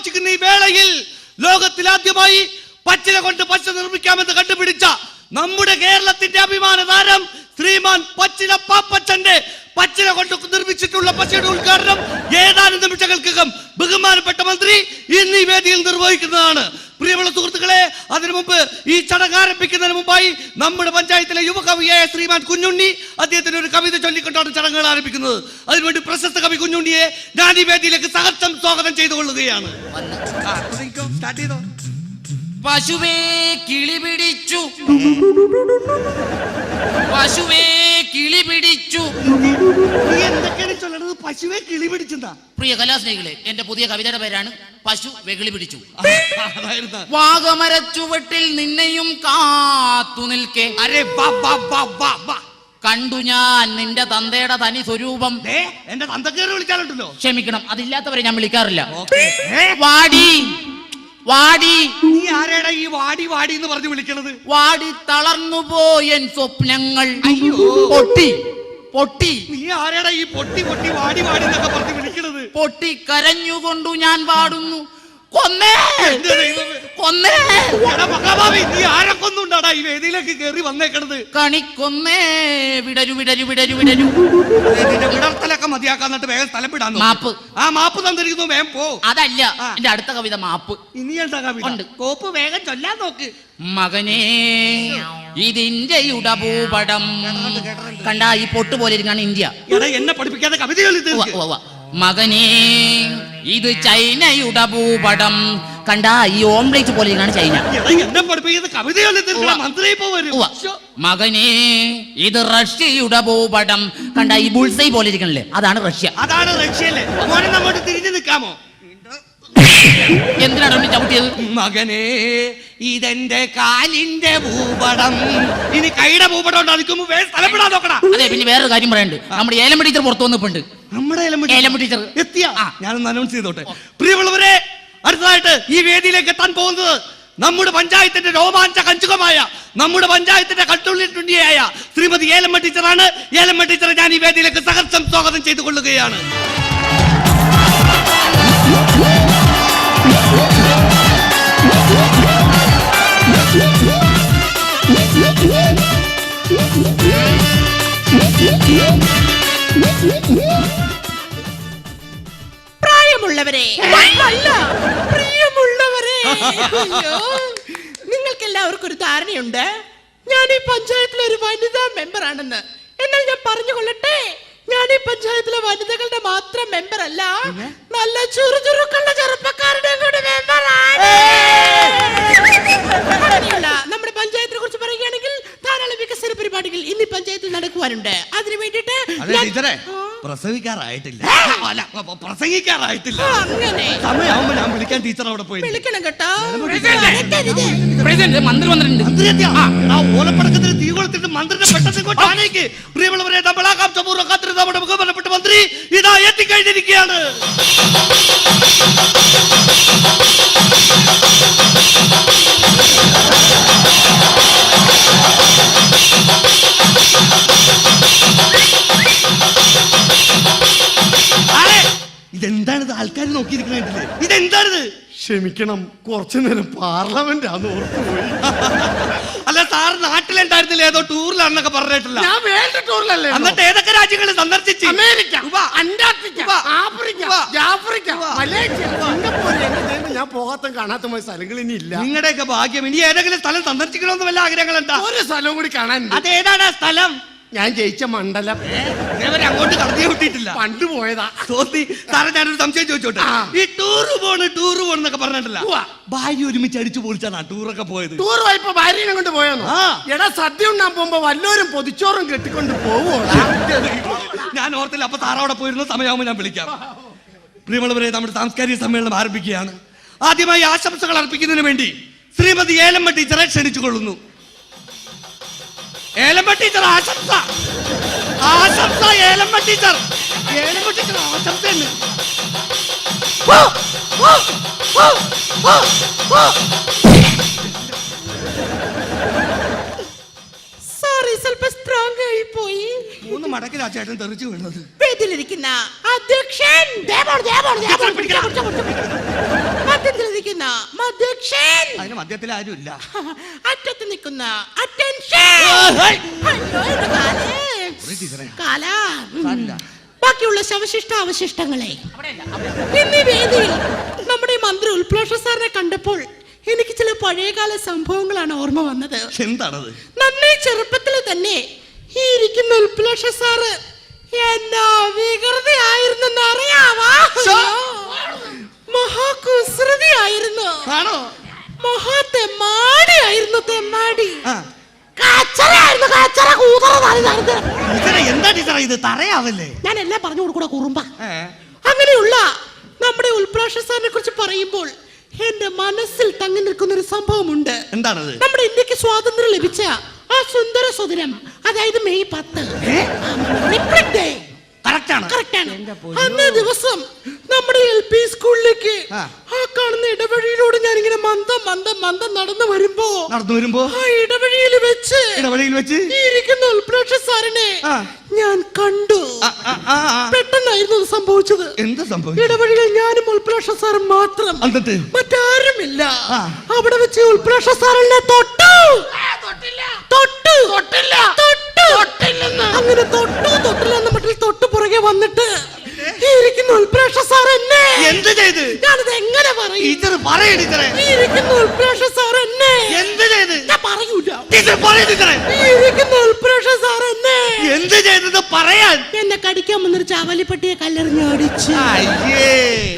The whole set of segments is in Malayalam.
ആഘോഷിക്കുന്ന ഈ വേളയിൽ ലോകത്തിൽ ആദ്യമായി പച്ചില കൊണ്ട് പച്ച നിർമ്മിക്കാമെന്ന് കണ്ടുപിടിച്ച നമ്മുടെ കേരളത്തിന്റെ അഭിമാന താരം ശ്രീമാൻ പച്ചില പാപ്പച്ചന്റെ പച്ചില കൊണ്ട് നിർമ്മിച്ചിട്ടുള്ള പച്ചയുടെ ഉദ്ഘാടനം ഏതാനും നിമിഷങ്ങൾക്കകം ബഹുമാനപ്പെട്ട മന്ത്രി ഇന്ന് ഈ വേദിയിൽ നിർവഹിക്കുന്നതാണ്. പ്രിയമുള്ള സുഹൃത്തുക്കളെ അതിനു മുമ്പ് ഈ ചടങ്ങ് ആരംഭിക്കുന്നതിന് മുമ്പായി നമ്മുടെ പഞ്ചായത്തിലെ യുവകവിയായ ശ്രീമാൻ കുഞ്ഞുണ്ണി അദ്ദേഹത്തിന് ഒരു കവിത ചൊല്ലിക്കൊണ്ടാണ് ചടങ്ങുകൾ ആരംഭിക്കുന്നത്. അതിനുവേണ്ടി പ്രശസ്ത കവി കുഞ്ഞുണ്ണിയെ ഞാൻ ഈ വേദിയിലേക്ക് സഹർഷം സ്വാഗതം ചെയ്തുകൊള്ളുകയാണ്. കൊള്ളുകയാണ് പശുവേ കിളി പിടിച്ചു. പശുവേ കിളി പിടിച്ചു. പശുവെ കിളി പിടിച്ചെന്താ? പ്രിയ കലാസ്നേഹികളെ എന്റെ പുതിയ കവിതയുടെ പേരാണ് പശു വെകിളി പിടിച്ചു. വാഗമരച്ചുവട്ടിൽ നിന്നെയും കാത്തു നിൽക്കെ. അരെ കണ്ടു ഞാൻ നിന്റെ തന്തയുടെ തനി സ്വരൂപം. എന്റെ തന്തക്കേറി വിളിച്ചാലുണ്ടല്ലോ. ക്ഷമിക്കണം അതില്ലാത്തവരെ ഞാൻ വിളിക്കാറില്ല. വാടി. വാടി. നീ ആരേടാ ഈ വാടി വാടി എന്ന് പറഞ്ഞു വിളിക്കണത്? വാടി തളർന്നു പോയൻ സ്വപ്നങ്ങൾ. അയ്യോ. പൊട്ടി. പൊട്ടി. നീ ആരാടാ ഈ പൊട്ടി പൊട്ടി വാടി വാടി എന്നൊക്കെ പറഞ്ഞ് വിളിക്കണത്? പൊട്ടി കരഞ്ഞുകൊണ്ടു ഞാൻ പാടുന്നു. കൊന്നേ. കൊന്നേ. മഹാഭാവി നീ ആരെ കൊന്നുണ്ടാടാ ഈ വേദിയിലേക്ക് കയറി വന്നേക്കണത്? കണിക്കൊന്നേ വിടരു വിടരു വിടരു വിടരു. അതെ, നിന്റെ വിടർത്തലൊക്കെ മതിയാക്കാൻ വേഗം സ്ഥലം വിടാൻ നോക്ക്. മാപ്പ്. ആ മാപ്പ് തന്നിരിക്കുന്നു വേഗം പോ. അതല്ല എന്റെ അടുത്ത കവിത മാപ്പ്. ഇനി എന്താ കവിത? ഉണ്ട്. കോപ്പ് വേഗം ചൊല്ലാൻ നോക്ക്. മകനേ ഇതിന്റെ ഉടഭൂപടം കണ്ട ഈ പൊട്ടുപോലെ ഇരിക്കാണ് ഇന്ത്യ. എടാ എന്നെ പഠിപ്പിക്കാതെ കവിത ചൊല്ലി ഉവ്വ, തീർക്ക്. ഉവ്വ. മകനേ ഇത് ചൈനയുടെ ഭൂപടം. കണ്ട ഈ ഓംലേറ്റ് പോലെ ഇരിക്കാണ് ചൈന. മകനെ ഇത് റഷ്യയുടെ ഭൂപടം. കണ്ട ഈ ബുൾസൈ പോലെ ഇരിക്കണല്ലേ? അതാണ് റഷ്യ. അതാണ് റഷ്യ തിരിഞ്ഞു നിൽക്കാമോ എന്തിനാണ് ചവിട്ടിയത്? മകനെ ഇതെന്റെ കാലിന്റെ ഭൂപടം. ഇനി കൈയുടെ ഭൂപടം ഉണ്ടാകുമ്പോ വേറെ സ്ഥലം നോക്കടാ. അതെ പിന്നെ വേറൊരു കാര്യം പറയണ്ട്. നമ്മുടെ ഏലം ടീച്ചർ പുറത്തു വന്നിട്ടുണ്ട് നമ്മുടെ ഏലമ്പ ടീച്ചർ. എത്തിയ. ഞാനൊന്ന് അനൗൺസ് ചെയ്തോട്ടെ. പ്രിയമുള്ളവരെ അടുത്തതായിട്ട് ഈ വേദിയിലേക്ക് എത്താൻ പോകുന്നത് നമ്മുടെ പഞ്ചായത്തിന്റെ രോമാഞ്ച കഞ്ചുകമായ നമ്മുടെ പഞ്ചായത്തിന്റെ കട്ടുള്ളിട്ടുണ്ടിയായ ശ്രീമതി ഏലമ്മ ടീച്ചറാണ്. ഏലമ്മ ടീച്ചറെ ഞാൻ ഈ വേദിയിലേക്ക് സഹർഷം സ്വാഗതം ചെയ്തു കൊള്ളുകയാണ് പ്രായമുള്ളവരെ നിങ്ങൾക്ക് എല്ലാവർക്കും ഒരു ധാരണയുണ്ട്. ഞാൻ ഈ പഞ്ചായത്തിലെ ഒരു വനിതാ മെമ്പർ ആണെന്ന് എന്നാൽ ഞാൻ പറഞ്ഞുകൊള്ളട്ടെ. ഞാൻ ഈ പഞ്ചായത്തിലെ വനിതകളുടെ മാത്രം മെമ്പർ അല്ല നല്ല ചുറുചുറുക്കുള്ള ചെറുപ്പക്കാരുടെ കൂടെ മെമ്പറാണ്. നമ്മുടെ പഞ്ചായത്തിനെ കുറിച്ച് പറയുകയാണെങ്കിൽ ധാരാളം വികസന പരിപാടികൾ ഇന്ന് പഞ്ചായത്തിൽ നടക്കുവാനുണ്ട്. അതിനു വേണ്ടിയിട്ട് പ്രസവിക്കാറായിട്ടില്ല. അല്ല പ്രസംഗിക്കാറായിട്ടില്ല. അങ്ങനെ. സമയമാകുമ്പോ ഞാൻ വിളിക്കാൻ ടീച്ചർ അവിടെ പോയി. വിളിക്കണം കേട്ടോ? പ്രസിഡന്റ് മന്ത്രി വന്നിട്ടുണ്ട്. ഓലപ്പടക്കത്തിന് തീ കൊളുത്തിട്ട് പെട്ടെന്ന് ഇങ്ങോട്ട് ആനയിക്ക്. പ്രിയമുള്ളവരെ നമ്മളാകാംക്ഷപൂർവം കാത്തിരുന്ന നമ്മുടെ ബഹുമാനപ്പെട്ട മന്ത്രി ഇതാ എത്തിക്കഴിഞ്ഞിരിക്കുകയാണ്. നോക്കിയിരിക്കണേ ഇതെന്താണിത്? ക്ഷമിക്കണം കുറച്ചു നേരം പാർലമെന്റ് ആന്ന് ഓർത്തുപോയി അല്ല സാർ നാട്ടിലുണ്ടായിരുന്നില്ല ഏതോ ടൂറിലാണെന്നൊക്കെ പറഞ്ഞിട്ടില്ല. ഞാൻ വേൾഡ് ടൂറിലല്ലേ എന്നിട്ട് ഏതൊക്കെ രാജ്യങ്ങൾ സന്ദർശിച്ചു? America. Antarctica Africa. Africa Malaysia. Singapore ഞാൻ പോകാത്ത കാണാത്ത സ്ഥലങ്ങൾ ഇനി ഇല്ല. നിങ്ങളുടെയൊക്കെ ഭാഗ്യം. ഇനി ഏതെങ്കിലും സ്ഥലം സന്ദർശിക്കണമെന്ന് വല്ല ആഗ്രഹങ്ങളുണ്ടാ? ഒരു സ്ഥലം കൂടി കാണാൻ അതേതാണ് ആ സ്ഥലം? ഞാൻ ജയിച്ച മണ്ഡലം. അങ്ങോട്ട് കടത്തി വിട്ടിട്ടില്ല. പണ്ട് പോയതാ. തോന്നി സാറേ ഞാനൊരു സംശയം ചോദിച്ചോട്ടെ? ആ. ഈ ടൂറ് പോണ് ടൂറ് പോണെന്നൊക്കെ പറഞ്ഞിട്ടില്ല. ഉവ്വ. ഭാര്യ ഒരുമിച്ച് അടിച്ചു പൊളിച്ചാണ് ടൂറൊക്കെ പോയത്. ടൂർ പോയപ്പോ ഭാര്യനെ കൊണ്ട് പോയെന്നോ ആ. എടാ സദ്യ ഉണ്ടാൻ പോകുമ്പോ വല്ലോരും പൊതിച്ചോറും കെട്ടിക്കൊണ്ട് പോവോ ഞാൻ ഓർത്തില്ല അപ്പൊ സാറവിടെ പോയിരുന്ന സമയമാകുമ്പോൾ ഞാൻ വിളിക്കാം. പ്രിയമുള്ളവരെ നമ്മുടെ സാംസ്കാരിക സമ്മേളനം ആരംഭിക്കുകയാണ്. ആദ്യമായി ആശംസകൾ അർപ്പിക്കുന്നതിന് വേണ്ടി ശ്രീമതി ഏലമ്മ ടീച്ചറെ ക്ഷണിച്ചു കൊള്ളുന്നു ഏലമ്മ ടീച്ചർ ആശംസ. ആശംസ ഏലമ്മ ടീച്ചർ. ഏലമ്മ ടീച്ചർ ആശംസ എന്ന് സോറി സ്വല്പ സ്ട്രോങ് ആയി പോയി. മൂന്ന് മടക്കിലാ ചേട്ടൻ തെറിച്ചു വീണത്. വേദിയിലിരിക്കുന്ന അധ്യക്ഷൻ. മധ്യത്തിലിരിക്കുന്ന മധ്യക്ഷൻ. അതിന് മധ്യത്തിൽ ആരുമില്ല അറ്റത്ത് നിൽക്കുന്ന കാലേ. ബാക്കിയുള്ള ശവശിഷ്ട അവശിഷ്ടങ്ങളെ. ഇന്ന് ഈ വേദിയിൽ നമ്മുടെ മന്ത്രി ഉൽപ്ലോഷ സാറിനെ കണ്ടപ്പോൾ എനിക്ക് ചില പഴയകാല സംഭവങ്ങളാണ് ഓർമ്മ വന്നത്. എന്താണത്? നന്നേ ചെറുപ്പത്തിൽ തന്നെ ഈ ഇരിക്കുന്ന ഉൽപ്ലോഷ സാറ് എന്നാ വികൃതിയായിരുന്നെന്ന് അറിയാവാ? മഹാകുസൃതിയായിരുന്നു. ആണോ? മഹാ തെമ്മാടിയായിരുന്നു തെമ്മാടി കാച്ചറയായിരുന്നു കാച്ചറ കൂതറ നാല് ടീച്ചറെ എന്താ ടീച്ചറെ ഇത്? തറയാവല്ലേ? ഞാൻ എല്ലാം പറഞ്ഞു കൊടുക്കൂടാ കുറുമ്പ. അങ്ങനെയുള്ള നമ്മുടെ ഉൽപ്രാഷ സാറിനെ കുറിച്ച് പറയുമ്പോൾ എന്റെ മനസ്സിൽ തങ്ങി നിൽക്കുന്ന ഒരു സംഭവമുണ്ട്. എന്താണത്? നമ്മുടെ ഇന്ത്യയ്ക്ക് സ്വാതന്ത്ര്യം ലഭിച്ച ആ സുന്ദര സുദിനം അതായത് മെയ് പത്ത്. റിപ്പബ്ലിക് ഡേ കറക്റ്റ് ആണ് കറക്റ്റ് ആണ് അന്നേ ദിവസം നമ്മുടെ എൽ പി സ്കൂളിലേക്ക് ആ. കാണുന്ന ഇടവഴിയിലൂടെ ഞാൻ ഇങ്ങനെ മന്ദം മന്ദം മന്ദം നടന്നു വരുമ്പോ നടന്നു വരുമ്പോ? ആ ഇടവഴിയിൽ വെച്ച് ഇടവഴിയിൽ വെച്ച്? ഇരിക്കുന്ന ഉൽപ്രാഷ സാറിനെ ഞാൻ കണ്ടു. പെട്ടെന്നായിരുന്നു അത് സംഭവിച്ചത്. എന്ത് സംഭവിച്ചു? ഇടവഴിയിൽ ഞാനും ഉൽപ്രാഷ സാറും മാത്രം. മറ്റാരുമില്ല. അവിടെ വെച്ച് ഉൽപ്രാഷ സാറിനെ തൊട്ടു. തൊട്ടു തൊട്ടില്ല. തൊട്ടു. തൊട്ടില്ല. തൊട്ടു. തൊട്ടില്ല അങ്ങനെ തൊട്ടു പുറകെ വന്നിട്ട് ഇരിക്കുന്ന സാർ എന്നെ എന്ത് ചെയ്ത്? ഞാനത് എങ്ങനെ പറയും? ടീച്ചർ പറയ ടീച്ചറെ. ഈ ഇരിക്കുന്ന ഉൽപ്രാഷ സാർ എന്നെ എന്ത് ചെയ്ത്? ഞാൻ പറയൂല. ടീച്ചർ പറയ ടീച്ചറെ. ഈ ഇരിക്കുന്ന ഉൽപ്രേക്ഷ സാർ എന്നെ എന്ത് ചെയ്തത് പറയാൻ? എന്നെ കടിക്കാൻ വന്നൊരു ചാവലിപ്പട്ടിയെ കല്ലെറിഞ്ഞ് അടിച്ച് അയ്യേ.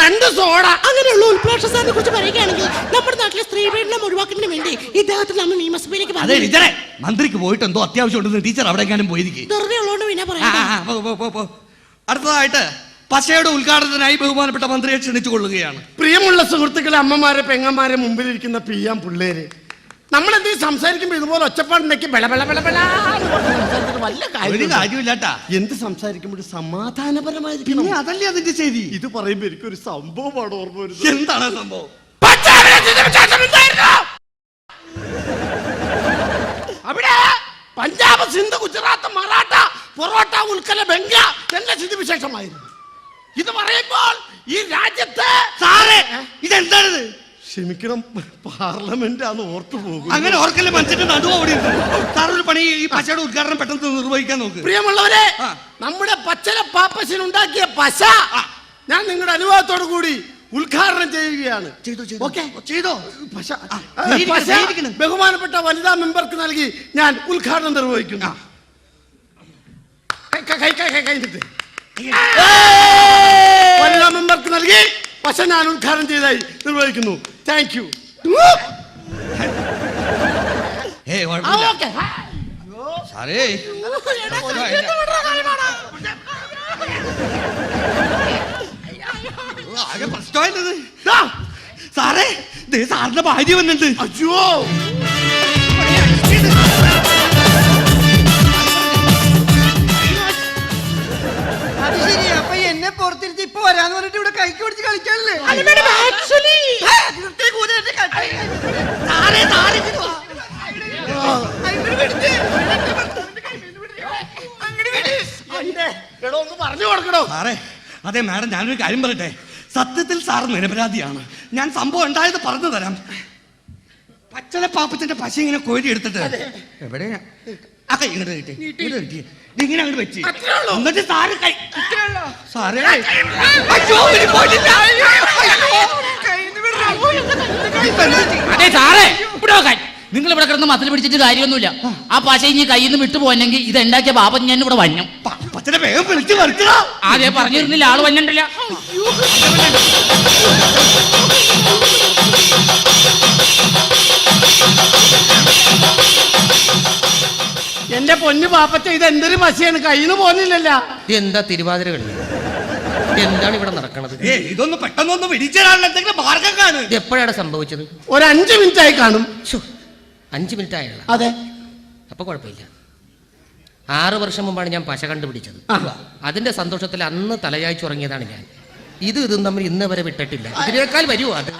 രണ്ട് സോഡ. അങ്ങനെയുള്ള ഉൽപ്രേക്ഷ സാറിനെ കുറിച്ച് പറയുകയാണെങ്കിൽ നമ്മുടെ നാട്ടിലെ സ്ത്രീ പീഡനം ഒഴിവാക്കുന്നതിന് വേണ്ടി ഇദ്ദേഹത്തിൽ നമ്മൾ നിയമസഭയിലേക്ക് അതെ ടീച്ചറെ. മന്ത്രിക്ക് പോയിട്ട് എന്തോ അത്യാവശ്യം ഉണ്ടെന്ന് ടീച്ചർ അവിടെ എങ്ങാനും പോയിരിക്കും. വെറുതെ ഉള്ളതുകൊണ്ട് പിന്നെ പറയാം. അടുത്തതായിട്ട് പശയുടെ ഉദ്ഘാടനത്തിനായി ബഹുമാനപ്പെട്ട മന്ത്രിയെ ക്ഷണിച്ചു കൊള്ളുകയാണ് പ്രിയമുള്ള സുഹൃത്തുക്കളെ അമ്മമാരെ പെങ്ങന്മാരെ മുമ്പിലിരിക്കുന്ന പി എം പിള്ളേര്. നമ്മൾ എന്തെങ്കിലും സംസാരിക്കുമ്പോ ഇതുപോലെ ഒച്ചപ്പാടുണ്ടെങ്കിൽ സംസാരിച്ചിട്ട് വല്ല ഒരു കാര്യം കാര്യമില്ലാട്ടാ എന്ത് സംസാരിക്കുമ്പോൾ സമാധാനപരമായിരിക്കും പിന്നെ അതല്ലേ അതിന്റെ ശരി? ഇത് പറയുമ്പോ എനിക്കൊരു സംഭവമാണ് ഓർമ്മ വരുന്നത്. എന്താണ് സംഭവം? ഉൽക്കല ബംഗ എല്ലാം സ്ഥിതിവിശേഷമായിരുന്നു. ഇത് പറയുമ്പോൾ ഈ രാജ്യത്തെ സാറേ ഇതെന്താണിത്? ക്ഷമിക്കണം പാർലമെന്റ് ആണ് ഓർത്തു പോകും അങ്ങനെ ഓർക്കല്ലേ മനുഷ്യന്റെ നടുവ് അവിടെ ഒരു പണി ഈ പശയുടെ ഉദ്ഘാടനം പെട്ടെന്ന് നിർവഹിക്കാൻ നോക്ക്. പ്രിയമുള്ളവരെ നമ്മുടെ പച്ചല പാപ്പസിന് ഉണ്ടാക്കിയ പശ ഞാൻ നിങ്ങളുടെ അനുഭവത്തോടു കൂടി ഉദ്ഘാടനം ചെയ്യുകയാണ്. ചെയ്തോ പശ. ബഹുമാനപ്പെട്ട വനിതാ മെമ്പർക്ക് നൽകി ഞാൻ ഉദ്ഘാടനം നിർവഹിക്കുന്നു. വനിതാ മെമ്പർക്ക് നൽകി പക്ഷെ ഞാൻ ഉദ്ഘാടനം ചെയ്തായി നിർവഹിക്കുന്നു. താങ്ക് യു സാറേ. ആകെ സാറിന്റെ ഭാര്യ വന്നിട്ട് അയ്യോ. അത് ശരി അപ്പൊ എന്നെ പുറത്തിരുത്തി ഇപ്പൊ വരാന്ന് പറഞ്ഞിട്ട് ഇവിടെ കൈക്ക് പിടിച്ച് കളിക്കാനല്ലേ? ഇങ്ങട് വാ. എടോ ഒന്ന് പറഞ്ഞു കൊടുക്കണോ സാറേ അതെ മാഡം ഞാനൊരു കാര്യം പറയട്ടെ? സത്യത്തിൽ സാർ നിരപരാധിയാണ്. ഞാൻ സംഭവം ഉണ്ടായത് പറഞ്ഞു തരാം. പച്ചല പാപ്പത്തിന്റെ പശ ഇങ്ങനെ കോരി എടുത്തിട്ട്. എവിടെയാ? ആ കൈ ഇങ്ങോട്ട് കിട്ടി ഇങ്ങോട്ട് കിട്ടി ഇങ്ങനെ അങ്ങോട്ട് വെച്ച്. എന്നിട്ട് സാറ് കൈ സാറേ. അതെ സാറേ. ഇവിടെ നോക്കാൻ നിങ്ങൾ ഇവിടെ കിടന്ന് മസിൽ പിടിച്ചിട്ട് കാര്യമൊന്നുമില്ല. ആ. പശ ഇനി കയ്യിൽ നിന്ന് വിട്ടു പോയെങ്കിൽ ഇത് ഉണ്ടാക്കിയ പാപം ഞാൻ ഇവിടെ വന്നു. ആദ്യം പറഞ്ഞിരുന്നില്ല ആൾ വന്നിട്ടില്ല. പൊന്നു പാപ്പച്ച ഇത് എന്തൊരു പശയാണ് കയ്യിൽ നിന്ന് പോന്നില്ലല്ല. എന്താ തിരുവാതിര കളി? എന്താണ് ഇവിടെ നടക്കണത്? ഏ ഇതൊന്ന് പെട്ടെന്നൊന്ന് എന്തെങ്കിലും മാർഗം കാണു. ഇത് എപ്പോഴാണ് സംഭവിച്ചത്? ഒരു അഞ്ചു മിനിറ്റ് ആയി കാണും. ശ്ശോ, അഞ്ച് മിനിറ്റ് ആയല്ല അതെ. അപ്പൊ കുഴപ്പമില്ല. ആറ് വർഷം മുമ്പാണ് ഞാൻ പശ കണ്ടുപിടിച്ചത്. ആ. അതിന്റെ സന്തോഷത്തിൽ അന്ന് തലയാഴ്ച ഉറങ്ങിയതാണ് ഞാൻ. ഇത് ഇതും തമ്മിൽ ഇന്ന് വരെ വിട്ടിട്ടില്ല. ഇതിനേക്കാൾ വരുമോ അത്?